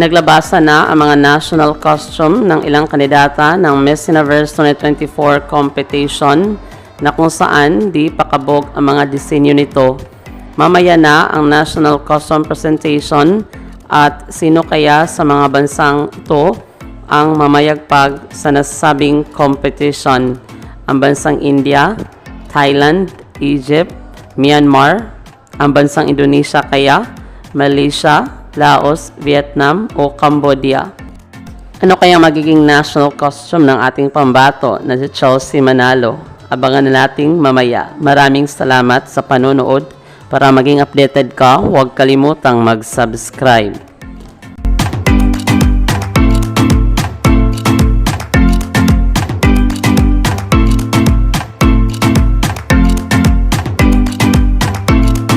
Naglabasa na ang mga national costume ng ilang kandidata ng Miss Universe 2024 competition na kung saan di pakabog ang mga disenyo nito. Mamaya na ang national costume presentation at sino kaya sa mga bansang ito ang mamayagpag sa nasabing competition. Ang bansang India, Thailand, Egypt, Myanmar, ang bansang Indonesia kaya, Malaysia, Laos, Vietnam o Cambodia. Ano kaya magiging national costume ng ating pambato na si Chelsea Manalo? Abangan na nating mamaya. Maraming salamat sa panonood. Para maging updated ka, huwag kalimutang mag-subscribe.